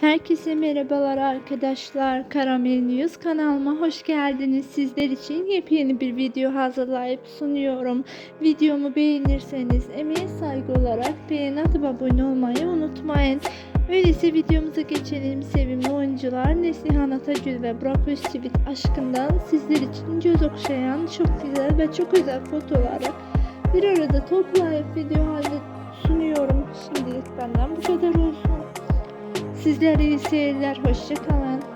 Herkese merhabalar arkadaşlar. Karamel News kanalıma hoş geldiniz. Sizler için yepyeni bir video hazırlayıp sunuyorum. Videomu beğenirseniz emeğe saygı olarak beğen atıp abone olmayı unutmayın. Öyleyse videomuza geçelim. Sevimli oyuncular Neslihan Atagül ve Burak Özçivit aşkından sizler için göz okşayan çok güzel ve çok özel fotoğrafları bir arada toplayıp video halde Sizlere iyi seyirler. Hoşçakalın.